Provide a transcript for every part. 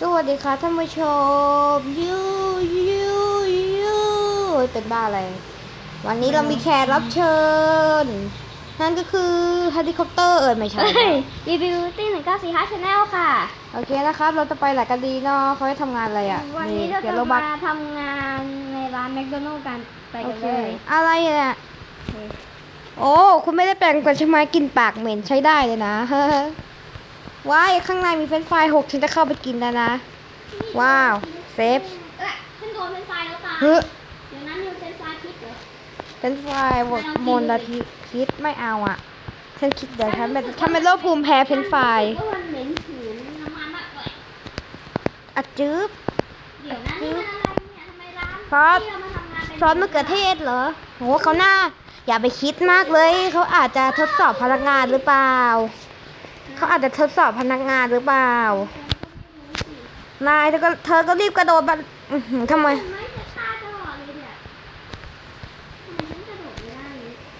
สวัสดีค่ะท่านผู้ชมยูยูยูเป็นบ้าอะไร วันนี้เรามีแขกรับเชิญ นั่นก็คือเฮลิคอปเตอร์เออไม่ใช่เฮ้ยรีวิวตี้หนึ่งเก้าสี่ห้าชาแนลค่ะ โอเคนะครับ เราจะไปไหนกันดีเนาะเขาให้ทำงานอะไรอะวันนี้เราเดี๋ยจะวเราบัมากทำงานในร้านแมคโดนัลด์กันไปโอกันเคเลยอะไรเนี่ยโอเคโอ้ คุณไม่ได้แปลงกันใช่ไหมกินปากเหม็นใช้ได้เลยนะ ว้ายข้างในมีเฟรนช์ฟรายหกฉันจะเข้าไปกินแล้วนะ ว้าวเซฟ เอ้ยฉันโดนเป็นไฟแล้วตายเฮ้ยเดี๋ยวนั้นนิวเป็นไฟพิษเหรอ เฟรนช์ฟรายบดมลทิคิดไม่เอาอะ ฉันคิดเดี๋ยวฉันเป็นฉันเป็นโรคภูมิแพ้เฟรนช์ฟรายก็มันเหม็นหืนน้ำมันมากเลยอะจืบเดี๋ยวนะนี่มันอะไรเนี่ยทำไมร้านซอส ที่เรามาทำงานเป็นซอสมะเขือเทศเหรอโหเขาหน้า อย่าไปคิดมากเลย เขาอาจจะทดสอบพนักงานหรือเปล่า เขาอาจจะทดสอบพนักงานหรือเปล่า นายเธอก็เธอก็รีบกระโดดมาทำไม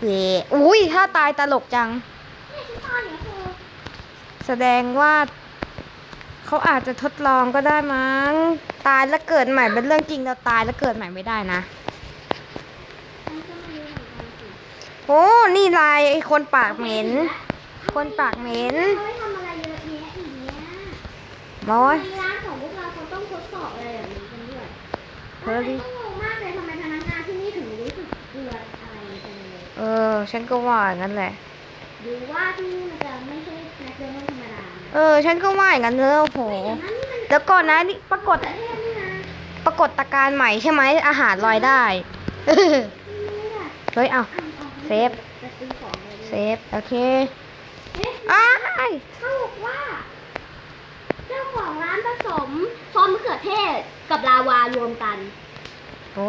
เฮ้ยโอุ้ยถ้าตายตลกจัง แสดงว่า เขาอาจจะทดลองก็ได้มั้ง ตายแล้วเกิดใหม่เป็นเรื่องจริงเราตายแล้วเกิดใหม่ไม่ได้นะโอ้ นี่ลายไอ้คนปากเหม็น คนปากเหม็นเขาไม่ทำอะไรเยอะแยะอย่างเงี้ยมอยในร้านของพวกเราเขาต้องทดสอบอะไรแบบนี้กันด้วยเฮ้ยฉันก็งงมากเลยทำไมพนักงานที่นี่ถึงรู้สึกเกลืออะไรกันเลยเออ ฉันก็ว่าอย่างนั้นแหละ หรือว่าที่นี่มันจะไม่ใช่แมคโดนัลด์ธรรมดาเออ ฉันก็ว่าอย่างนั้นเลยโอ้โหเดี๋ยวนั้นนี่มันแล้วก่อนนะนี่ปรากฏ ประเทศนี่นะปรากฏตการณ์ใหม่ใช่ไหมอาหารลอยได้ นี่แหละเฮ้ย เอาอ่านออกเซฟ จะซื้อของเลยเซฟ โอเคเอ๊ะอ้ายเขาบอกว่า เจ้าของร้านผสมซอสมะเขือเทศกับลาวารวมกันโอ้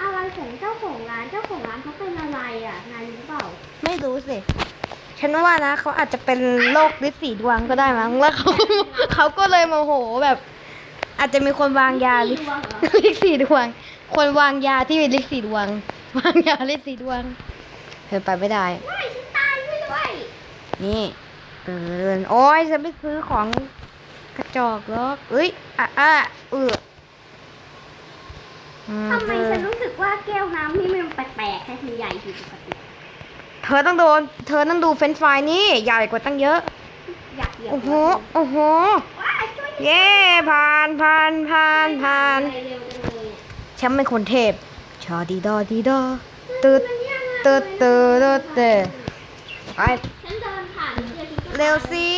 อะไรของเจ้าของร้านเจ้าของร้านเขาเป็นอะไรอะนายรู้เปล่าไม่รู้สิ ฉันว่านะ เขาอาจจะเป็นโรคฤทธิ์สีดวงก็ได้มั้งแล้วเขาเขาก็เลยโมโหแบบ อาจจะมีคนวางยาฤทธิ์ดวงเหรอฤทธิ์สีดวง คนวางยาที่มีฤทธิ์สีดวง วางยาฤทธิ์สีดวงเธอไปไม่ได้ ไม่ฉันตายด้วยด้วย นี่เตือนโอ้ยฉันไปซื้อของกระจอกหรอกเอ้ยอะอะเอออืทำไมฉันรู้สึกว่าแก้วน้ำนี่มันแปลกๆแค่คือใหญ่ผิดปกติเธอต้องโดน เธอต้องดูเฟรนช์ฟรายนี่ใหญ่กว่าตั้งเยอะอยากเหยียบโอ้โหโอ้โหว้ายช่วยเย้ผ่านผ่านผ่านผ่านอะไรเร็วจังเลยอะฉันเป็นคนเทพชอดีดอดีดอตึดมันยากมากตึดตึดตึดตึดไป ฉันเดินผ่านนิด เดียวฉันก็เร็วสิ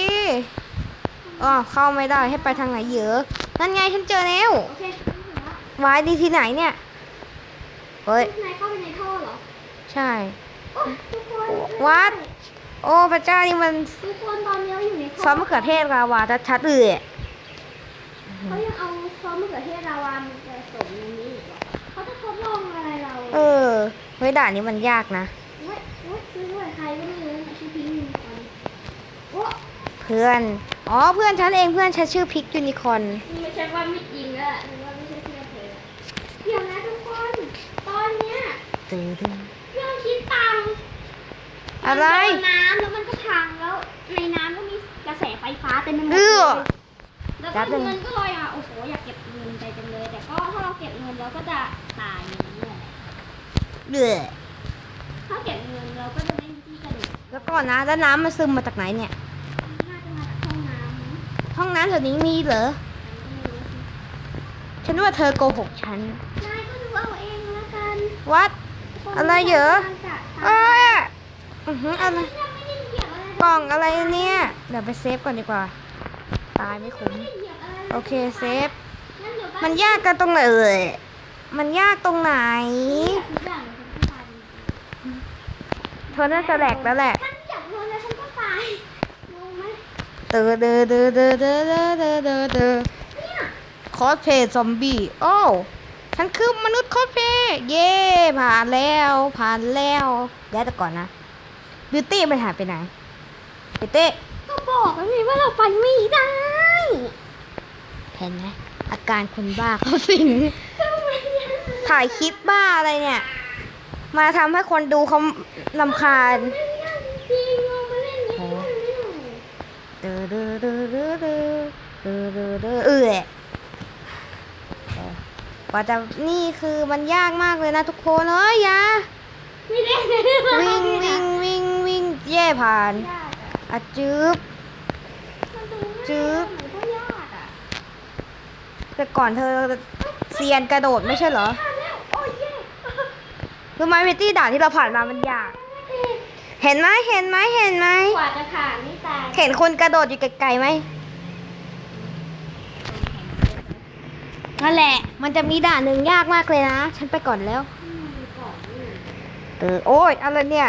อ๋อเข้าไม่ได้ให้ไปทางไหนเยอะนั่นไงฉันเจอแล้วโอเคฉันถึงแล้ววายดีที่ไหนเนี่ยเฮ้ยนายเข้าไปในท่อเหรอ ใช่โอ้ทุกคนวัด โอ้พระเจ้านี่มันทุกคนตอนนี้เราอยู่ในท่อซอสมะเขือเทศลาวาชัดๆเลยเขายังเอาซอสมะเขือเทศลาวามาผสมในนี้อีกเหรอเขาจะทดลองอะไรเรา เออเฮ้ยด่านนี้มันยากนะเว้ยเว้ยช่วยด้วยใครก็ไม่รู้นะชื่อพิงค์ยูนิคอร์นโอ้ เพื่อน อ๋อ เพื่อนฉันเองเพื่อนฉันชื่อพิกยูนิคอนนี่ไม่ใช่ว่าไม่จริงแล้วนึกว่าไม่ใช่เพื่อนเธอเดี๋ยวนะทุกคน ตอนเนี้ยตื่นดึงเครื่องคิดตังค์อะไรมันโดนน้ำแล้วมันก็พังแล้ว ในน้ำก็มีกระแสไฟฟ้าเต็มไปหมดเออแล้วจัก็ดหนึ่งเงินก็ลอยอะ โอ้โห อยากเก็บเงินใจจังเลย แต่ก็ถ้าเราเก็บเงินเราก็จะตายอย่างนี้แหละ แล้วก่อนนะแล้วน้ำมันซึมมาจากไหนเนี่ย น่าจะมาจากห้องน้ำมั้งห้องน้ำแถวนี้มีเหรอไม่รู้สิฉันว่าเธอโกหกฉัน นายก็ดูเอาเองแล้วกันวัด อะไรเหรอ เอ้ยอือหืออะไรยังไม่ได้เหยียบอะไรกล่องอะไรเนี่ย เดี๋ยวไปเซฟก่อนดีกว่า ตายไม่คุ้ม ไม่ได้เหยียบอะไรโอเคเซฟ งั้นเดี๋ยวมันยากกันตรงไหนเอ่ยมันยากตรงไหนทุกอย่างเลยฉันก็ตายจริง เธอน่าจะแหลกแล้วแหละๆฉันอยากโดนแล้วฉันก็ตายงงไหมเตอเดอเดอเดอเดอเดอเดอเดอเดอเนี่ยคอสเพย์ซอมบี้โอ้วฉันคือมนุษย์คอสเพย์เย่ผ่านแล้วผ่านแล้วเดี๋ยวแต่ก่อนนะบิวตี้มันหายไปไหนบิวตี้ก็บอกแล้วไงว่าเราไปไม่ได้เห็นไหมอาการคนบ้าเขาสิงทำไมเนี่ยถ่ายคลิปบ้าอะไรเนี่ย มาทำให้คนดูเขาลำคาญเรามาเล่นนิดออเดอเดอเดอดอเดอดอเออเออกว่าจะนี่คือมันยากมากเลยนะทุกคนเอ้ยย่าวิ่งวิ่งวิ่งวิ่งเย่ผ่านอะอะจึ๊บจึ๊บแต่ก่อนเธอเซียนกระโดดไม่ใช่เหรอ ผ่านแล้วโอ้ยเย่ คือไมเวตี้ด่านที่เราผ่านมามันยาก เห็นไหมเห็นไหมเห็นไหมกว่าจะผ่านนี่ตายเห็นคนกระโดดอยู่ไกลๆไหมนั่นแหละ มันจะมีด่านหนึ่งยากมากเลยนะ ฉันไปก่อนแล้วอืมก่อนนี่เออโอ้ยอะไรเนี่ย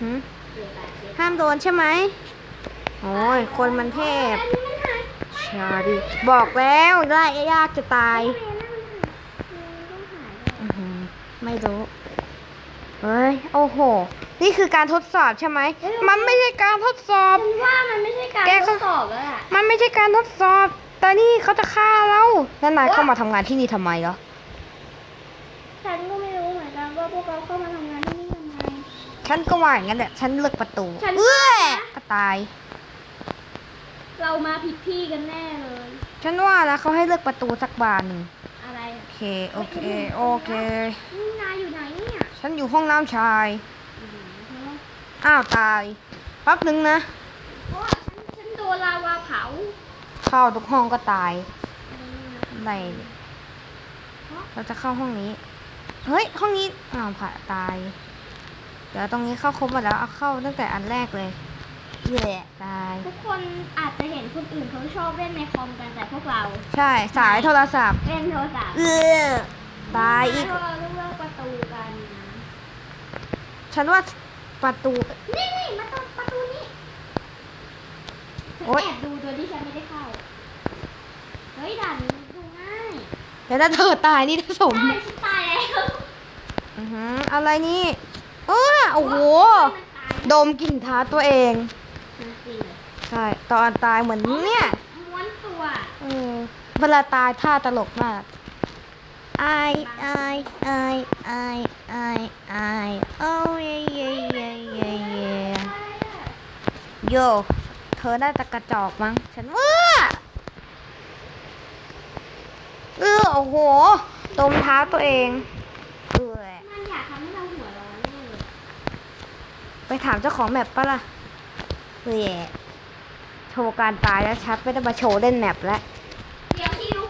หืมเสียบาทเสียห้ามโดนใช่ไหมโอ้ยคนมันเทพอันนี้มันหายชาดิบอกแล้วได้ยากจะตายทำไมนั่นมันหายมันต้องหายเลย อื้อหือ ไม่รู้เฮ้ยโอ้โห นี่คือการทดสอบใช่ไหม มันไม่ใช่การทดสอบ ฉันว่ามันไม่ใช่การแกทก็ ดสอบแล้วล่ะ มันไม่ใช่การทดสอบ แต่นี่เขาจะฆ่าเราแล้วนายเข้ามาทำงานที่นี่ทำไมเหรอ ฉันก็ไม่รู้เหมือนกันว่าพวกเราเข้ามาทำงานที่นี่ทำไม ฉันก็ว่าอย่างนั้นแหละ ฉันเลือกประตู ฉัน เอ้ยว่านะก็ตาย เรามาผิดที่กันแน่เลย ฉันว่านะเขาให้เลือกประตูสักบานหนึ่งอะไรโออะ เค โอเค โอเค นี่นายอยู่ไหนเนี่ยฉันอยู่ห้องน้ำชายอืมเพราะว่าอ้าวตายแป๊บนึงนะเพราะว่าฉันฉันโดนลาวาเผาเข้าทุกห้องก็ตายอืมอะไรเนี่ยเราจะเข้าห้องนี้ เฮ้ย ห้องนี้ อ้าวผ่าตาย เดี๋ยวตรงนี้เข้าครบหมดแล้ว เอาเข้าตั้งแต่อันแรกเลยนี่ แหละตาย ทุกคนอาจจะเห็นคนอื่นเขาชอบเล่นในคอมกันแต่พวกเราใช่สายโทรศัพท์ เล่นโทรศัพท์เออตายอีกพวกเราต้องเลือกประตูกันนะฉันว่าประตู นี่นี่มาตรงประตูนี้ฉันโอ๊ย แอบดูโดยที่ฉันไม่ได้เข้า เฮ้ยด่านนี้ดูง่ายเดี๋ยวถ้าเธอตายนี่ถ้าสมใช่ฉันตายแล้วอือหืออะไรนี่เออโอ้โหมันตายดมกลิ่นเท้าตัวเองมันจริงใช่ ตอนตายเหมือนเนี่ยม้วนตัวเออเวลาตายท่าตลกมากไอไอไอไอไอไอโอ้ยเย่เย่เย่เย่โยเธอน่าจะกระจอกมั้งฉันว่าเออโอ้โหดมเท้าตัวเองเออมันอยากทำให้เราหัวร้อนแน่เลยไปถามเจ้าของแมปปะล่ะเฮ้ยโช ว์การตายแล้วชัดไม่ได้มาโชว์เล่นแมปแล้วเดี๋ยวดิว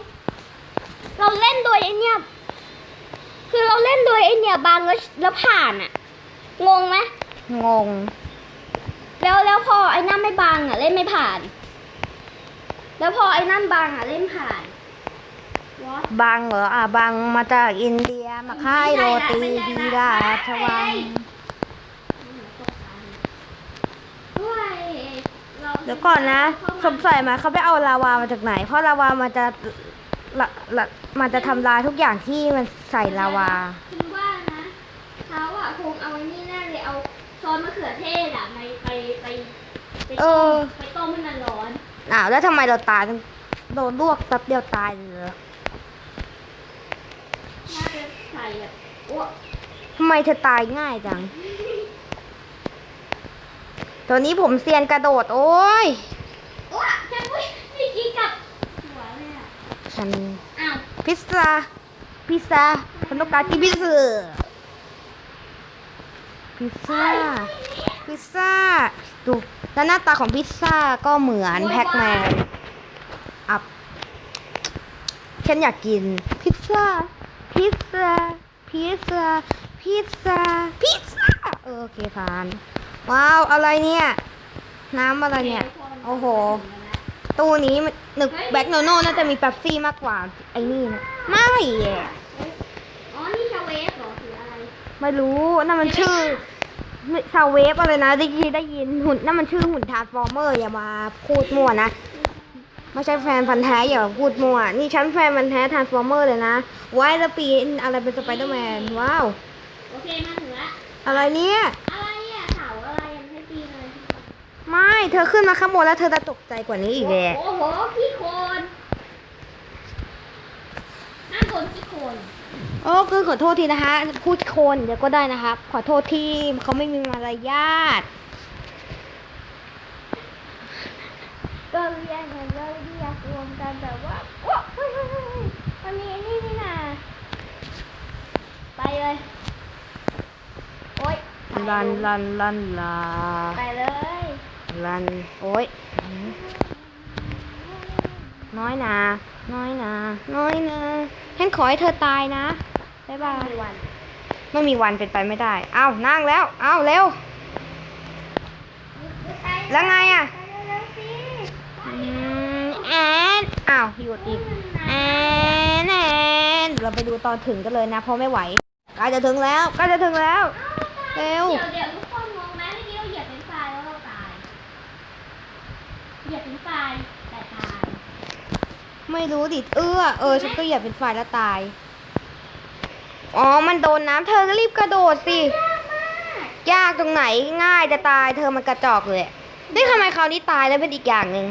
เราเล่นโดยไอเนี่ย คือเราเล่นโดยไอเนี่ยบางแล้วแล้วผ่านอะงงไหมงง แล้วแล้วพอไอ้นั่นไม่บางอะเล่นไม่ผ่าน แล้วพอไอ้นั่นบางอะเล่นผ่าน What? บังเหรออะบังมาจากอินเดียมาค่ายโรตีดีราชวัง ด้วยรา เดี๋ยวก่อนนะเข้าสงสัยไหมเขาไปเอาลาวามาจากไหน เพราะลาวามันจะละละมันจะทำลายทุกอย่างที่มันใส่ลาวาคุณว่านะเขาอะคงเอาไอ้นี่แน่เลยเอาซอสมะเขือเทศอะไปไปไปไปเอต้อ มไปต้มให้มันร้อนอ้าวแล้วทำไมเราตายกันโดนลวกแป๊บเดียวตายเลยเหรอน่าจะใส่แบบอ้วกทำไมเธอตายง่ายจัง ตัวนี้ผมเซียนกระโดด โอ้ยอ้วกฉันพูดนี่กินกับหัวเลยอะฉันอ้าวพิซซ่าพิซซ่าฉันต้องการกินพิซซ่าพิซซ่าพิซซ่าดูแล้วหน้าตาของพิซซ่าก็เหมือนแพ็กแมนอับฉันอยากกินพิซซ่าพิซซ่าพิซซ่าพิซซ่าพิซซ่าเออโอเคผ่าน ว้าว อะไรเนี่ย น้ำอะไรเนี่ย โอ้โห ตู้นี้มันนึกแบ็คโนโน่น่าจะมีเป๊ปซี่มากกว่า ไอ้นี่นะไม่อะอ๋อ นี่ชาเวฟเหรอหรืออะไร ไม่รู้นั่นมันชื่อซาเวฟอะไรนะได้ยินได้ยินหุ่นนั่นมันชื่อหุ่นทาร์ฟอร์เมอร์อย่ามาพูดมั่วนะไม่ใช่แฟนพันธ์แท้อย่ามาพูดมั่วนี่ฉันแฟนพันธ์แท้ทาร์ฟอร์เมอร์เลยนะไว้แล้วปีนอะไรเป็นสไปเดอร์แมนว้าว โอเค มาถึงละอะไรเนี่ย ไม่ เธอขึ้นมาข้างบนแล้วเธอจะตกใจกว่านี้อีกแหละโอ้โหขี้โคลนห้ามโดนขี้โคลนโอ้คือขอโทษทีนะคะพูดคนเดี๋ยวก็ได้นะครับ ขอโทษที่เขาไม่มีมารยาทก็เรียนกันก็เรียกรวมกันแต่ว่าโอ้เฮ้ยเฮ้ยมันมีไอ้นี่นี่นาไปเลยโอ๊ยไปลันลันลันลา ไปเลย ลัน โอ้ย น้อยนา น้อยนา น้อยนาฉันขอให้เธอตายนะ บ๊ายบายมีวันไม่มีวันเป็นไปไม่ได้ เอ้านั่งแล้ว เอ้าเร็ว แล้วไงอะไปเร็วๆสิอืมแอนอ้าว หยุดอีกแอนแอนเราไปดูตอนถึงกันเลยนะ เพราะไม่ไหวใกล้จะถึงแล้วใกล้จะถึงแล้ว เร็ว ไม่รู้ดิเออเออฉันก็เหยียบเป็นฝ่ายแล้วตาย อ๋อ มันโดนน้ำเธอก็รีบกระโดดสิ ยากมากยากตรงไหนง่ายจะตายเธอมันกระจอกเลยนี่ทำไมคราวนี้ตายแล้วเป็นอีกอย่างหนึ่ง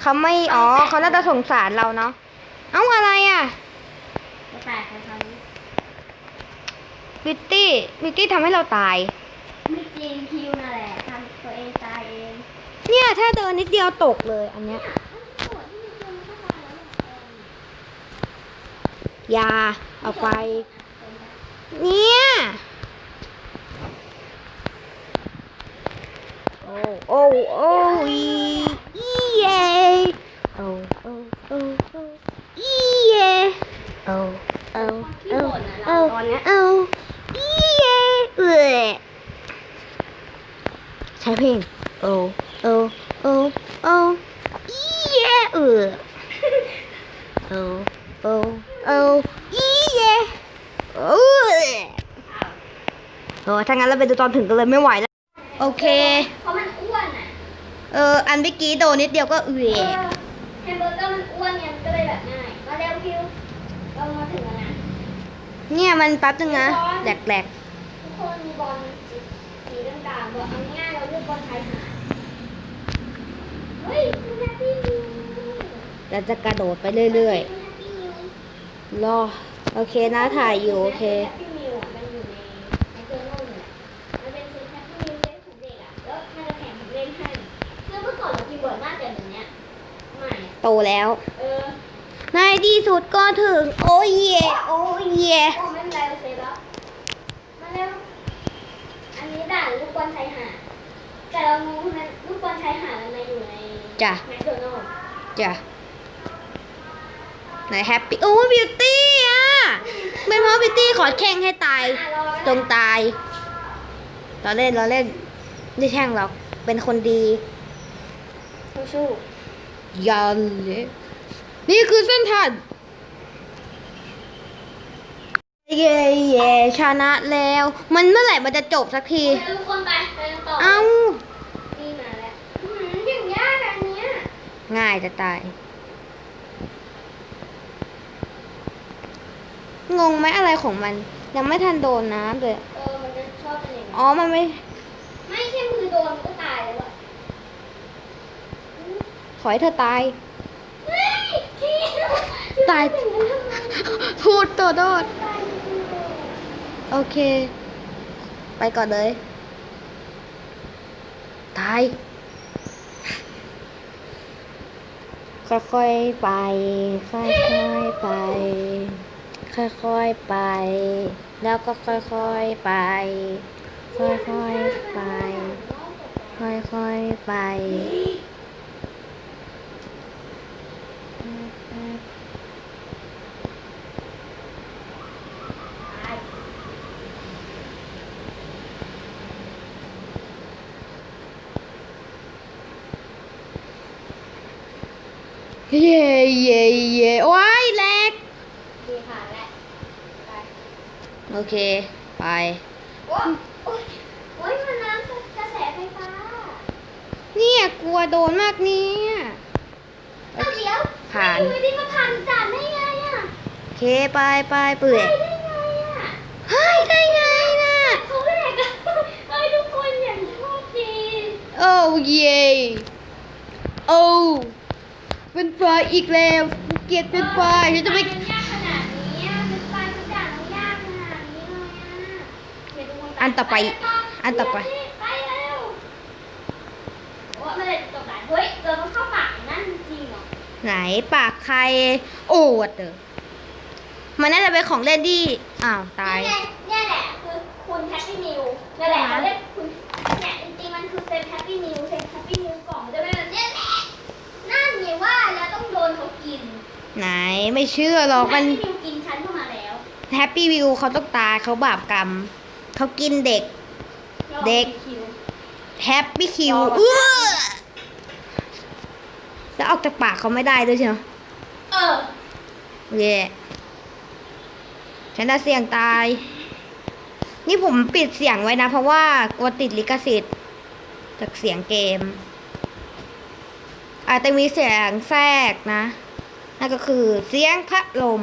เขาไม่ อ๋อเขาน่าจะสงสารเราเนาะ เอ้าอะไรอะจะแตกไปคราวนี้วิตตี้วิตตี้ทำให้เราตายไม่จริงคิวนั่นแหละทำตัวเองตายเอง เนี่ยถ้าเดินนิดเดียวตกเลยอันเนี้ย เนี่ยมันปวดที่มันมันก็ตายแล้วเนี่ ยอยาเอาไป เนี่ย โอ้โอ้โอ้อีอีเย่โอ้โอ้โอ้โอ้อีเย่โอ้โอ้โอ้โอ้โอ้อีเย่เอ้ใช้เพลงโอ้โอ้โอ้โอ้อีเย่เอ้ยโอ้โอ้โอ้อีเย่โอ้ย โอ้ถ้างั้นเราไปดูตอนถึงกันเลยไม่ไหวแล้ว โอเค เพราะมันอ้วนอะเออ อันเมื่อกี้โดนนิดเดียวก็เอืเอออแฮมเบอร์เกอร์มันอ้วนเนี่ยมันก็เลยแบบง่ายมาเร็วคิวเรามาถึงแล้วนะเนี่ยมันแป๊บนึงนะแหลกทุกคนมีบอลสีสีต่างๆบอกเอาง่ายๆเราเลือกบอลชายหาดเฮ้ยมันแฮปปี้นิวๆแล้วจะกระโดดไปเรื่อยมันแฮปปี้นิว ๆรอโอเคนะถ่ายอยู่โอเค แฮปปี้ แล้วเออในที่สุดก็ถึง โอ้ยเย่โอ้ยเย่โอ้ไม่เป็นไรเราเซฟแล้วมาเร็วอันนี้ด่านลูกบอลชายหาดแต่เรางงทำไมลูกบอลชายหาดมันมาอยู่ในจ้ะแมคโดนัลด์จ้ะไหนแฮปปี้โอ้บิวตี้อะเป็นเพราะบิวตี้ขอแข่งให้ตายอะรอก็จได้งตาย เราเล่นเราเล่นไม่แช่งหรอกเป็นคนดีสู้ ยันเลยนี่คือเส้นทางเย่เย่ชนะแล้ว มันเมื่อไหร่มันจะจบสักทีๆทุกคนไปไปกันต่อเอ้า นี่มาแล้วอื้อหืออย่างยากอันเนี้ยง่ายจะตาย งงไหมอะไรของมัน ยังไม่ทันโดนน้ำเลย เออมันจะชอบเป็นอย่างอ๋นี้อมันไม่ ไม่ใช่มือโดนมันก็ตายแล้วอะ ขอให้เธอตายเฮ้ยพี่ตายถึงกันทำไมพูดตัวโดดตายจริงๆเลยโอเค ไปก่อนเลย ตาย ค่อยๆไป ค่อยๆไป ค่อยๆไป แล้วก็ค่อยๆไป ค่อยๆไป ค่อยๆไป เย่เย่เย่ว้ายแหลกดีค่ะและไปโอเค ไปโอ้โอ้ยโอ้ยมันน้ำกระแสไฟฟ้าเนี่ยกลัวโดนมากเนี่ยเอ้าเดี๋ยวผ่านอยู่ดีมาผ่านด่านได้ไงอะโอเคไปไปเปื่อยได้ได้ไงอะเฮ้ยได้ไงนะเขาแหลกอะเฮ้ยทุกคนอย่างโชคดีโอ้เย่โอ้ เป็นไฟอีกแล้วกูเกลียดเป็นไฟฉันจะไม่มันยากขนาดนี้อะเป็นไฟมันด่านมันยากขนาดนี้เลยอะเดี๋ยวทุกคนอันต่อไป อันต่อไปเดี๋ยวสิไปเร็วโอ้ยเมื่อไหรจะจบด่านเฮ้ยเราต้องเข้าป่าอย่างนั่นจริงเหรอไหนปากใคร โอดเด้อมันน่าจะเป็นของเล่นที่อ้าวตายนี่ไงเนี่ยแหละคือคุณแฮปปี้นิวนั่นแหละเขาเรียกคุณเนี่ยจริงๆมันคือเซฟแฮปปี้นิวเซ ว่าแล้วต้องโดนเขากินไหนไม่เชื่อหรอกแฮมัปนปี้นิวกินฉันเข้ามาแล้วแฮปปี้วิวเขาต้องตายเขาบาปกรรมเขากินเด็ก เด็ก แฮปปี้คิวรอก่อนเอื้อแล้วออกจากปากเขาไม่ได้ด้วยใช่ไหมเออเย่ฉันจะเสี่ยงตาย นี่ผมปิดเสียงไว้นะ เพราะว่ากลัวติดลิขสิทธิ์จากเสียงเกม อาจจะมีเสียงแทรกนะ นั่นก็คือเสียงพัดลม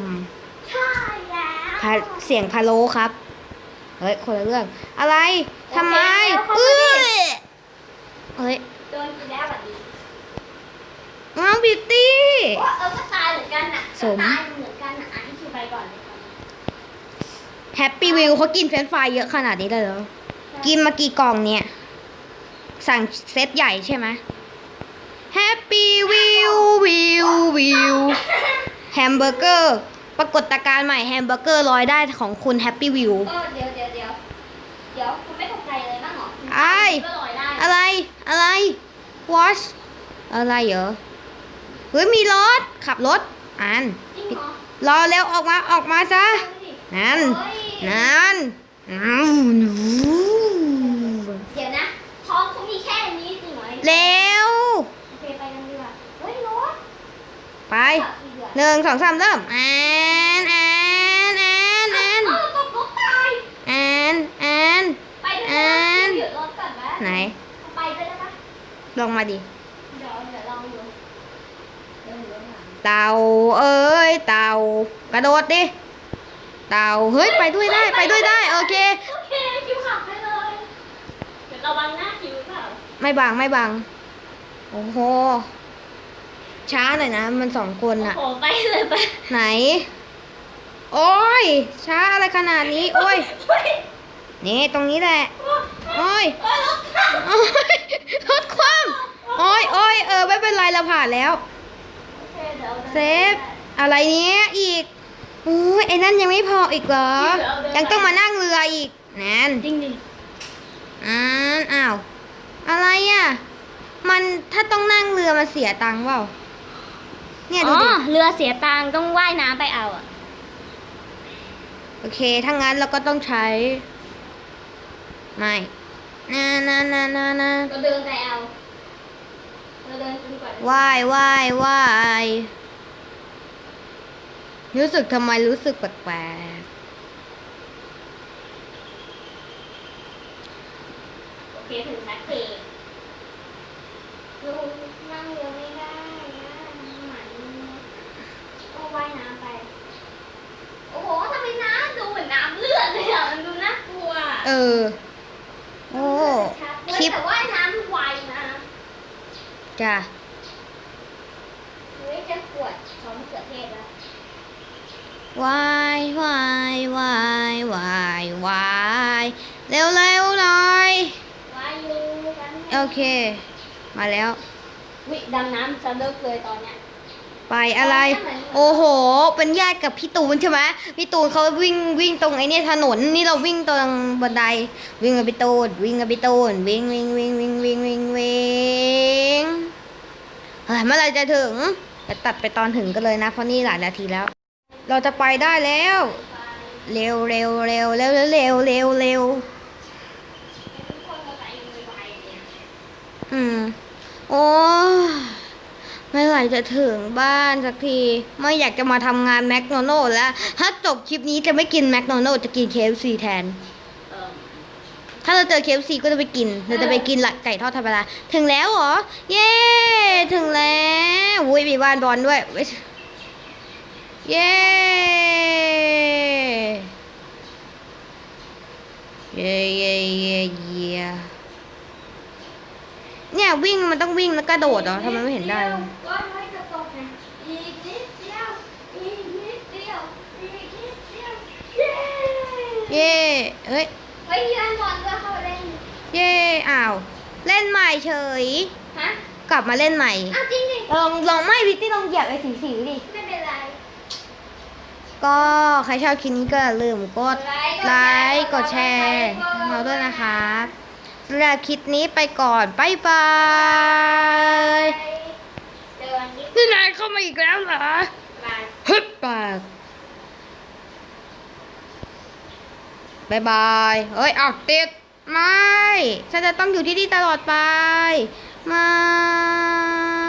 ใช่แล้วพะเสียงพะโล้ครับ เฮ้ยคนละเรื่อง อะไรทำไมโอเคแล้วเข้ามาดิเอ้ยเฮ้ยโดนกินแล้วแบบนี้น้องบิวตี้ว่าเออก็ตายเหมือนกันน่ะสมก็ตายเหมือนกันน่ะอะที่คิวไปก่อนเลยก่อนแฮปปี้วิวเขากินเฟรนช์ฟรายเยอะขนาดนี้เลยเหรอ กินมากี่กล่องเนี่ย สั่งเซตใหญ่ใช่ไหมแฮปปี้ วิววิววิวแฮมเบอร์เกอร์ ปรากฏการณ์ใหม่แฮมเบอร์เกอร์ลอยได้ของคุณแฮปปี้วิวเออเดี๋ยวเดี๋ยวเดี๋ยวเดี๋ยวคุณไม่ตกใจเลยบ้างเหรอคุณไอ้ก็ลอยได้อะไรอะไร watch อะไรเหรอเฮ้ยมีรถขับรถอันจริงเหรอรอเร็วออกมาออกมาซะเอาดินั่นเฮ้ยนั่นอืมเดี๋ยวนะท้องเขามีแค่นี้จริงเหรอเร็ว โอเคไปกันดีกว่าเฮ้ยรถ ไป ขับสีเหลืองหนึ่งสองสามเริ่มแอนแอนแอนแอนเอ้าตกรถตายแอนแอนไปด้วยแอนะนหยุดรถก่อนนะไหน ไปด้วยได้ปะลงมาดิ เดี๋ยวเดี๋ยวลองดูเดี๋ยวเดี๋ยวหาเต่าเอ้ยเต่ากระโดดดิ เต่าเฮ้ยไปด้วยได้ไปด้วยได้โอเค โอเคคิวขับไปเลยเดี๋ยวระวังหน้าคิวหรือเปล่า ไม่บังไม่บังโอ้โห ช้าหน่อยนะ มันสองคนอะโอ้โหไปเลยไปไหน โอ้ย ช้าอะไรขนาดนี้ โอ้ยเฮ้ยนี่ตรงนี้แหละ โอ้ยเฮ้ยรถขับโอ้ยรถคว่ำโอ้ยโอ้ยเออไม่เป็นไรเราผ่านแล้วโอเคเดี๋ยวเซฟ อะไรเนี้ยอีกโอ้ยไอ้นั่นยังไม่พออีกเหรอ ยังต้องมานั่งเรืออีกนั่นจริงดิอ่านอ้าว อะไรอะ มันถ้าต้องนั่งเรือมันเสียตังค์เปล่า เนี่ยดูดิเรือเสียตังค์ต้องว่ายน้ำไปเอาอะโอเคถ้างั้นเราก็ต้องใช้ ไม่นานานานานาก็เดินไปเอาเราเดินจนกว่าจะว่ายว่ายว่ายรู้สึกทำไมรู้สึกแปลกโอเคถึงชัดเจนลุงนั่งเรือไม่ได้นะหมันก็ว่ายน้ำไป โอ้โหทำไมน้ำดูเหมือนน้ำเลือดเลยอะ มันดูน่ากลัว ๆ เออ โอ้คคลิลิปปแต่ว่ายน้ำไวนะจ้ะเฮ้ยจะขวดช้อนมะเขือเทศแล้วว่ายว่ายว่ายว่ายว่ายเร็วเร็วๆหน่อยวายอยู่กันโอเค มาแล้ว วิดำน้ำจะเลิกเลยตอนเนี้ย ไปอะไร โอ้โห เป็นญาติกับพี่ตูนใช่ไหมพี่ตูนเขาวิ่งวิ่งตรงไอ้นี่ถนนนี่เราวิ่งตรงบันได วิ่งกับพี่ตูนวิ่งกับพี่ตูนวิ่งวิ่งวิ่งวิ่งวิ่งวิ่งวิ่งเฮ้ยเมื่อไรจะถึงจะตัดไปตอนถึงก็เลยนะเพราะนี่หลายนาทีแล้ว เราจะไปได้แล้ว เร็วเร็วเร็วเร็วเร็วเร็วเร็วอืมโอ้ ไม่ไหวจะถึงบ้านสักที ไม่อยากจะมาทำงานแมคโนโนแล้ว ถ้าจบคลิปนี้จะไม่กินแมคโนโนจะกิน KFC แทน ถ้าเราเจอ KFC ก็จะไปกิน เราจะไปกินละไก่ทอดธรรมดา ถึงแล้วเหรอ เย้ ถึงแล้วอุ้ยมีบ้านบอลด้วยเว้ยเย้เย้เย้เย้ เนี่ยวิ่งมันต้องวิ่งแล้วกระโดดเหรอทำไมไม่เห็นได้เลยก้อนไว้จะตกไงอีกนิดเดียวอีกนิดเดียวอีกนิดเดียวเย้เย้เฮ้ยเฮ้ยยืนบอลด้วยเข้าไปเล่นเย้อ้าวเล่นใหม่เฉย ฮะกลับมาเล่นใหม่อ้าวจริงดิลองลองไม่วิตตี้ลองเหยียบไอ้สีสีดิ ไม่เป็นไร ก็ใครชอบคลิปนี้ก็อย่าลืมกดไลค์กดแชร์เราด้วยนะครับำหรับคลิปนี้ไปก่อนบ๊ายบายเดินนิดนี่นายเข้ามาอีกแล้วเหรอมาฮึบปากบายบายเฮ้ยเอาติดไม่ฉันจะต้องอยู่ที่นี่ตลอดไป ไม่